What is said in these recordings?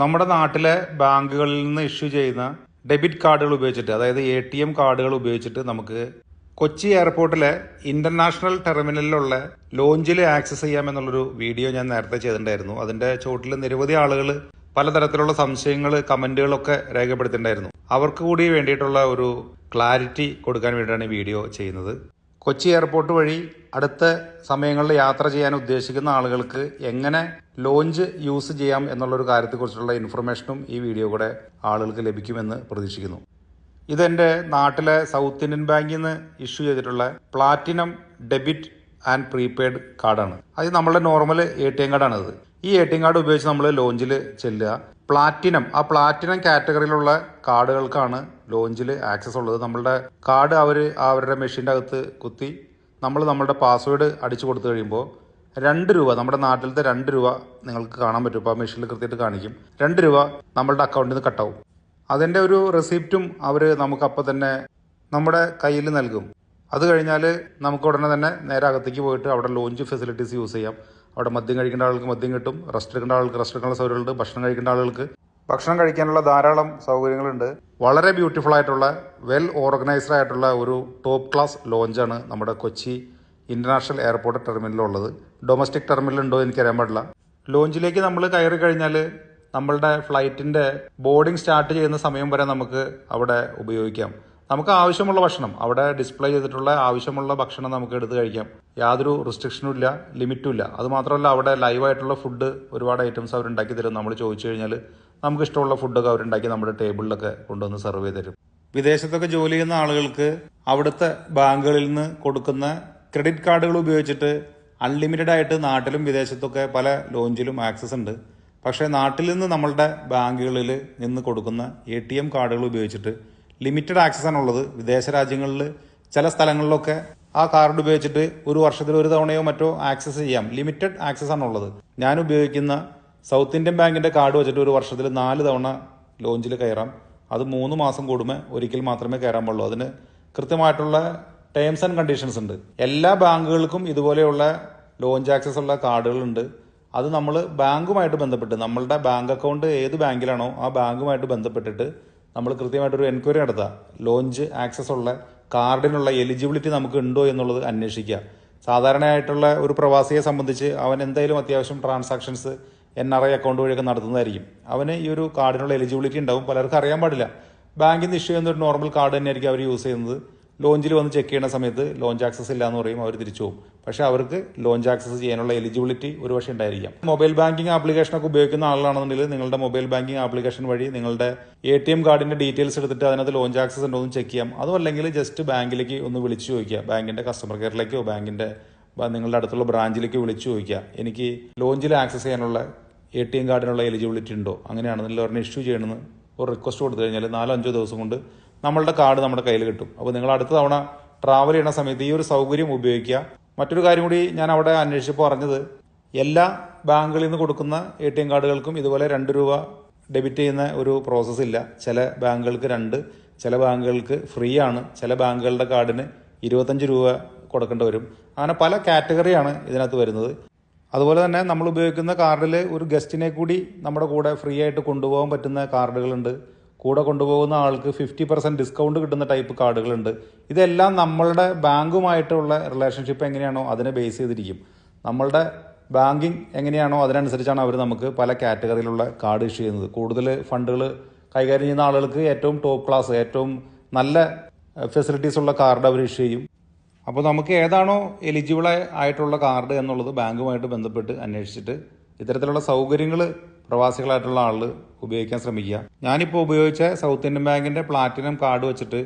നമ്മുടെ നാട്ടിലെ ബാങ്കുകളിൽ നിന്ന് ഇഷ്യൂ ചെയ്യുന്ന ഡെബിറ്റ് കാർഡുകൾ ഉപയോഗിച്ചിട്ട് അതായത് എ ടി എം കാർഡുകൾ ഉപയോഗിച്ചിട്ട് നമുക്ക് കൊച്ചി എയർപോർട്ടിലെ ഇന്റർനാഷണൽ ടെർമിനലിലുള്ള ലോഞ്ചിൽ ആക്സസ് ചെയ്യാമെന്നുള്ളൊരു വീഡിയോ ഞാൻ നേരത്തെ ചെയ്തിട്ടുണ്ടായിരുന്നു. അതിന്റെ ചോട്ടിൽ നിരവധി ആളുകൾ പലതരത്തിലുള്ള സംശയങ്ങൾ കമന്റുകളൊക്കെ രേഖപ്പെടുത്തിയിട്ടുണ്ടായിരുന്നു. അവർക്ക് കൂടി വേണ്ടിയിട്ടുള്ള ഒരു ക്ലാരിറ്റി കൊടുക്കാൻ വേണ്ടിയിട്ടാണ് ഈ വീഡിയോ ചെയ്യുന്നത്. കൊച്ചി എയർപോർട്ട് വഴി അടുത്ത സമയങ്ങളിൽ യാത്ര ചെയ്യാൻ ഉദ്ദേശിക്കുന്ന ആളുകൾക്ക് എങ്ങനെ ലോഞ്ച് യൂസ് ചെയ്യാം എന്നുള്ളൊരു കാര്യത്തെക്കുറിച്ചുള്ള ഇൻഫർമേഷനും ഈ വീഡിയോ കൂടെ ആളുകൾക്ക് ലഭിക്കുമെന്ന് പ്രതീക്ഷിക്കുന്നു. ഇതെന്റെ നാട്ടിലെ സൗത്ത് ഇന്ത്യൻ ബാങ്കിൽ നിന്ന് ഇഷ്യൂ ചെയ്തിട്ടുള്ള പ്ലാറ്റിനം ഡെബിറ്റ് ആൻഡ് പ്രീപെയ്ഡ് കാർഡാണ് അത് നമ്മളുടെ നോർമൽ എ ടി എം കാർഡാണിത് ഈ എ ടി എം കാർഡ് ഉപയോഗിച്ച് നമ്മൾ ലോഞ്ചിൽ ചെല്ലുക. പ്ലാറ്റിനം ആ പ്ലാറ്റിനം കാറ്റഗറിയിലുള്ള കാർഡുകൾക്കാണ് ലോഞ്ചിൽ ആക്സസ് ഉള്ളത്. നമ്മളുടെ കാർഡ് അവർ അവരുടെ മെഷീന്റെ അകത്ത് കുത്തി നമ്മൾ നമ്മളുടെ പാസ്വേഡ് അടിച്ചു കൊടുത്തു കഴിയുമ്പോൾ രണ്ട് രൂപ നമ്മുടെ നാട്ടിലത്തെ രണ്ട് രൂപ നിങ്ങൾക്ക് കാണാൻ പറ്റും. ഇപ്പോൾ ആ മെഷീനിൽ കൃത്യമായിട്ട് കാണിക്കും. രണ്ട് രൂപ നമ്മളുടെ അക്കൗണ്ടിൽ നിന്ന് കട്ടാവും അതിന്റെ ഒരു റെസിപ്റ്റും അവർ നമുക്ക് അപ്പോൾ തന്നെ നമ്മുടെ കയ്യിൽ നൽകും. അത് കഴിഞ്ഞാൽ നമുക്ക് ഉടനെ തന്നെ നേരെ അകത്തേക്ക് പോയിട്ട് അവിടെ ലോഞ്ച് ഫെസിലിറ്റീസ് യൂസ് ചെയ്യാം. അവിടെ മദ്യം കഴിക്കേണ്ട ആൾക്ക് മദ്യം കിട്ടും. റെസ്റ്റ് എടുക്കേണ്ട ആൾക്ക് റെസ്റ്റ് എടുക്കേണ്ട സൗകര്യമുണ്ട് ഭക്ഷണം കഴിക്കേണ്ട ആളുകൾക്ക് ഭക്ഷണം കഴിക്കാനുള്ള ധാരാളം സൗകര്യങ്ങളുണ്ട്. വളരെ ബ്യൂട്ടിഫുൾ ആയിട്ടുള്ള വെൽ ഓർഗനൈസ്ഡ് ആയിട്ടുള്ള ഒരു ടോപ്പ് ക്ലാസ് ലോഞ്ചാണ് നമ്മുടെ കൊച്ചി ഇന്റർനാഷണൽ എയർപോർട്ട് ടെർമിനലുള്ളത് ഡൊമസ്റ്റിക് എന്ന് എനിക്കറിയാൻ പാടില്ല. ലോഞ്ചിലേക്ക് നമ്മൾ കയറി കഴിഞ്ഞാൽ നമ്മളുടെ ഫ്ലൈറ്റിന്റെ ബോർഡിംഗ് സ്റ്റാർട്ട് ചെയ്യുന്ന സമയം വരെ നമുക്ക് അവിടെ ഉപയോഗിക്കാം. നമുക്ക് ആവശ്യമുള്ള ഭക്ഷണം അവിടെ ഡിസ്പ്ലേ ചെയ്തിട്ടുള്ള ആവശ്യമുള്ള ഭക്ഷണം നമുക്ക് എടുത്ത് കഴിക്കാം. യാതൊരു റെസ്ട്രിക്ഷനും ഇല്ല ലിമിറ്റും ഇല്ല. അത് മാത്രമല്ല അവിടെ ലൈവായിട്ടുള്ള ഫുഡ് ഒരുപാട് ഐറ്റംസ് അവർ ഉണ്ടാക്കി തരും. നമ്മൾ ചോദിച്ചു കഴിഞ്ഞാൽ നമുക്ക് ഇഷ്ടമുള്ള ഫുഡൊക്കെ അവരുണ്ടാക്കി നമ്മുടെ ടേബിളിലൊക്കെ കൊണ്ടുവന്ന് സെർവ് ചെയ്ത് തരും. വിദേശത്തൊക്കെ ജോലി ചെയ്യുന്ന ആളുകൾക്ക് അവിടുത്തെ ബാങ്കുകളിൽ നിന്ന് കൊടുക്കുന്ന ക്രെഡിറ്റ് കാർഡുകൾ ഉപയോഗിച്ചിട്ട് അൺലിമിറ്റഡ് ആയിട്ട് നാട്ടിലും വിദേശത്തൊക്കെ പല ലോഞ്ചിലും ആക്സസ് ഉണ്ട്. പക്ഷേ നാട്ടിൽ നിന്ന് നമ്മളുടെ ബാങ്കുകളിൽ നിന്ന് കൊടുക്കുന്ന എ ടി എം കാർഡുകൾ ഉപയോഗിച്ചിട്ട് ലിമിറ്റഡ് ആക്സസ് ആണുള്ളത്. വിദേശ രാജ്യങ്ങളിൽ ചില സ്ഥലങ്ങളിലൊക്കെ ആ കാർഡ് ഉപയോഗിച്ചിട്ട് ഒരു വർഷത്തിൽ ഒരു തവണയോ മറ്റോ ആക്സസ് ചെയ്യാം. ലിമിറ്റഡ് ആക്സസ് ആണുള്ളത്. ഞാൻ ഉപയോഗിക്കുന്ന സൗത്ത് ഇന്ത്യൻ ബാങ്കിന്റെ കാർഡ് വെച്ചിട്ട് ഒരു വർഷത്തിൽ നാല് തവണ ലോഞ്ചിൽ കയറാം. അത് മൂന്ന് മാസം കൂടുമ്പോൾ ഒരിക്കൽ മാത്രമേ കയറാൻ പാടുള്ളൂ. അതിന് കൃത്യമായിട്ടുള്ള ടേംസ് ആൻഡ് കണ്ടീഷൻസ് ഉണ്ട്. എല്ലാ ബാങ്കുകൾക്കും ഇതുപോലെയുള്ള ലോഞ്ച് ആക്സസ് ഉള്ള കാർഡുകളുണ്ട്. അത് നമ്മൾ ബാങ്കുമായിട്ട് ബന്ധപ്പെട്ട് നമ്മളുടെ ബാങ്ക് അക്കൗണ്ട് ഏത് ബാങ്കിലാണോ ആ ബാങ്കുമായിട്ട് ബന്ധപ്പെട്ടിട്ട് നമ്മൾ കൃത്യമായിട്ടൊരു എൻക്വയറി നടത്തുക ലോഞ്ച് ആക്സസ് ഉള്ള കാർഡിനുള്ള എലിജിബിലിറ്റി നമുക്ക് ഉണ്ടോ എന്നുള്ളത് അന്വേഷിക്കുക സാധാരണയായിട്ടുള്ള ഒരു പ്രവാസിയെ സംബന്ധിച്ച് അവൻ എന്തായാലും അത്യാവശ്യം transactions N R I account വഴിയൊക്കെ നടത്തുന്നതായിരിക്കും. അവന് ഈ ഒരു കാർഡിനുള്ള എലിജിബിലിറ്റി ഉണ്ടാവും. പലർക്കും അറിയാൻ പാടില്ല. ബാങ്കിൽ നിന്ന് ഇഷ്യൂ ചെയ്യുന്ന ഒരു നോർമൽ കാർഡ് തന്നെയായിരിക്കും അവർ യൂസ് ചെയ്യുന്നത്. ലോഞ്ചിൽ വന്ന് ചെക്ക് ചെയ്യുന്ന സമയത്ത് ലോഞ്ച് ആക്സസ് ഇല്ല എന്ന് പറയും അവർ തിരിച്ചു പോകും. പക്ഷേ അവർക്ക് ലോഞ്ച് ആക്സസ് ചെയ്യാനുള്ള എലിജിബിലിറ്റി ഒരു പക്ഷേ ഉണ്ടായിരിക്കാം. മൊബൈൽ ബാങ്കിങ് ആപ്ലിക്കേഷനൊക്കെ ഉപയോഗിക്കുന്ന ആളാണെന്നുണ്ടെങ്കിൽ നിങ്ങളുടെ മൊബൈൽ ബാങ്കിങ് ആപ്ലിക്കേഷൻ വഴി നിങ്ങളുടെ എ ടി എം കാർഡിന്റെ ഡീറ്റെയിൽസ് എടുത്തിട്ട് അതിനകത്ത് ലോഞ്ച് ആക്സസ് ഉണ്ടോ എന്ന് ചെക്ക് ചെയ്യാം. അതും അല്ലെങ്കിൽ ജസ്റ്റ് ബാങ്കിലേക്ക് ഒന്ന് വിളിച്ചു ചോദിക്കുക. ബാങ്കിന്റെ കസ്റ്റമർ കെയറിലേക്കോ ബാങ്കിന്റെ നിങ്ങളുടെ അടുത്തുള്ള ബ്രാഞ്ചിലേക്ക് വിളിച്ചു ചോദിക്കുക. എനിക്ക് ലോഞ്ചിൽ ആക്സസ് ചെയ്യാനുള്ള എ ടി എം കാർഡിനുള്ള എലിജിബിലിറ്റി ഉണ്ടോ? അങ്ങനെയാണെന്നുണ്ടെങ്കിൽ ഒരെണ്ണം ഇഷ്യൂ ചെയ്യണമെന്ന് ഒരു റിക്വസ്റ്റ് കൊടുത്തു കഴിഞ്ഞാൽ നാലോ അഞ്ചോ ദിവസം കൊണ്ട് നമ്മളുടെ കാർഡ് നമ്മുടെ കയ്യിൽ കിട്ടും. അപ്പോൾ നിങ്ങൾ അടുത്ത തവണ ട്രാവൽ ചെയ്യുന്ന സമയത്ത് ഈ ഒരു സൗകര്യം ഉപയോഗിക്കുക. മറ്റൊരു കാര്യം കൂടി ഞാൻ അവിടെ അന്വേഷിച്ചപ്പോൾ പറഞ്ഞത് എല്ലാ ബാങ്കുകളിൽ നിന്ന് കൊടുക്കുന്ന എ ടി എം കാർഡുകൾക്കും ഇതുപോലെ രണ്ട് രൂപ ഡെബിറ്റ് ചെയ്യുന്ന ഒരു പ്രോസസ്സ് ഇല്ല. ചില ബാങ്കുകൾക്ക് രണ്ട് ചില ബാങ്കുകൾക്ക് ഫ്രീ ആണ്. ചില ബാങ്കുകളുടെ കാർഡിന് ഇരുപത്തഞ്ച് രൂപ കൊടുക്കേണ്ടി വരും. അങ്ങനെ പല കാറ്റഗറിയാണ് ഇതിനകത്ത് വരുന്നത്. അതുപോലെ തന്നെ നമ്മൾ ഉപയോഗിക്കുന്ന കാർഡിൽ ഒരു ഗസ്റ്റിനെ കൂടി നമ്മുടെ കൂടെ ഫ്രീ ആയിട്ട് കൊണ്ടുപോകാൻ പറ്റുന്ന കാർഡുകളുണ്ട്. കൂടെ കൊണ്ടുപോകുന്ന ആൾക്ക് ഫിഫ്റ്റി പെർസെന്റ് ഡിസ്കൗണ്ട് കിട്ടുന്ന ടൈപ്പ് കാർഡുകളുണ്ട്. ഇതെല്ലാം നമ്മളുടെ ബാങ്കുമായിട്ടുള്ള റിലേഷൻഷിപ്പ് എങ്ങനെയാണോ അതിനെ ബേസ് ചെയ്തിരിക്കും. നമ്മളുടെ ബാങ്കിങ് എങ്ങനെയാണോ അതിനനുസരിച്ചാണ് അവർ നമുക്ക് പല കാറ്റഗറിയിലുള്ള കാർഡ് ഇഷ്യൂ ചെയ്യുന്നത്. കൂടുതൽ ഫണ്ടുകൾ കൈകാര്യം ചെയ്യുന്ന ആളുകൾക്ക് ഏറ്റവും ടോപ്പ് ക്ലാസ് ഏറ്റവും നല്ല ഫെസിലിറ്റീസ് ഉള്ള കാർഡ് അവർ ഇഷ്യൂ ചെയ്യും. അപ്പോൾ നമുക്ക് ഏതാണോ എലിജിബിൾ ആയിട്ടുള്ള കാർഡ് എന്നുള്ളത് ബാങ്കുമായിട്ട് ബന്ധപ്പെട്ട് അന്വേഷിച്ചിട്ട് ഇത്തരത്തിലുള്ള സൗകര്യങ്ങൾ പ്രവാസികളായിട്ടുള്ള ആളുകൾ ഉപയോഗിക്കാൻ ശ്രമിക്കുക. ഞാനിപ്പോൾ ഉപയോഗിച്ച സൗത്ത് ഇന്ത്യൻ ബാങ്കിന്റെ പ്ലാറ്റിനം കാർഡ് വെച്ചിട്ട്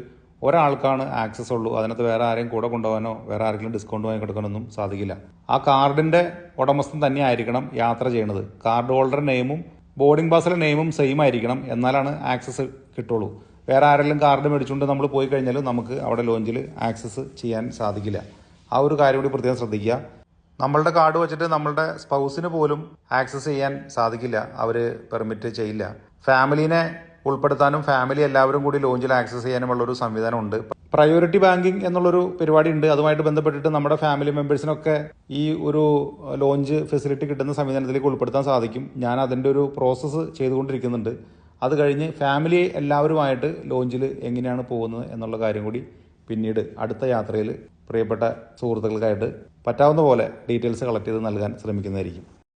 ഒരാൾക്കാണ് ആക്സസ് ഉള്ളൂ. അതിനകത്ത് വേറെ ആരെയും കൂടെ കൊണ്ടുപോകാനോ വേറെ ആരെങ്കിലും ഡിസ്കൗണ്ട് വാങ്ങി കൊടുക്കാനൊന്നും സാധിക്കില്ല. ആ കാർഡിന്റെ ഉടമസ്ഥൻ തന്നെ ആയിരിക്കണം യാത്ര ചെയ്യണത്. കാർഡ് ഹോൾഡർ നെയിമും ബോർഡിംഗ് പാസിലെ നെയിമും സെയിം ആയിരിക്കണം എന്നാലാണ് ആക്സസ് കിട്ടുള്ളൂ. വേറെ ആരെങ്കിലും കാർഡ് മേടിച്ചുകൊണ്ട് നമ്മൾ പോയി കഴിഞ്ഞാലും നമുക്ക് അവിടെ ലോഞ്ചിൽ ആക്സസ് ചെയ്യാൻ സാധിക്കില്ല. ആ ഒരു കാര്യം കൂടി പ്രത്യേകം ശ്രദ്ധിക്കുക. നമ്മളുടെ കാർഡ് വെച്ചിട്ട് നമ്മളുടെ സ്പൗസിന് പോലും ആക്സസ് ചെയ്യാൻ സാധിക്കില്ല. അവർ പെർമിറ്റ് ചെയ്യില്ല. ഫാമിലിനെ ഉൾപ്പെടുത്താനും ഫാമിലി എല്ലാവരും കൂടി ലോഞ്ചിൽ ആക്സസ് ചെയ്യാനുമുള്ള ഒരു സംവിധാനം ഉണ്ട് പ്രയോറിറ്റി ബാങ്കിങ് എന്നുള്ളൊരു പരിപാടി ഉണ്ട് അതുമായിട്ട് ബന്ധപ്പെട്ടിട്ട് നമ്മുടെ ഫാമിലി മെമ്പേഴ്സിനൊക്കെ ഈ ഒരു ലോഞ്ച് ഫെസിലിറ്റി കിട്ടുന്ന സംവിധാനത്തിലേക്ക് ഉൾപ്പെടുത്താൻ സാധിക്കും. ഞാൻ അതിന്റെ ഒരു പ്രോസസ്സ് ചെയ്തുകൊണ്ടിരിക്കുന്നുണ്ട്. അത് കഴിഞ്ഞ് ഫാമിലി എല്ലാവരുമായിട്ട് ലോഞ്ചിൽ എങ്ങനെയാണ് പോകുന്നത് എന്നുള്ള കാര്യം കൂടി പിന്നീട് അടുത്ത യാത്രയിൽ പ്രിയപ്പെട്ട സുഹൃത്തുക്കൾക്കായിട്ട് പറ്റാവുന്ന പോലെ ഡീറ്റെയിൽസ് കളക്ട് ചെയ്ത് നൽകാൻ ശ്രമിക്കുന്നതായിരിക്കും.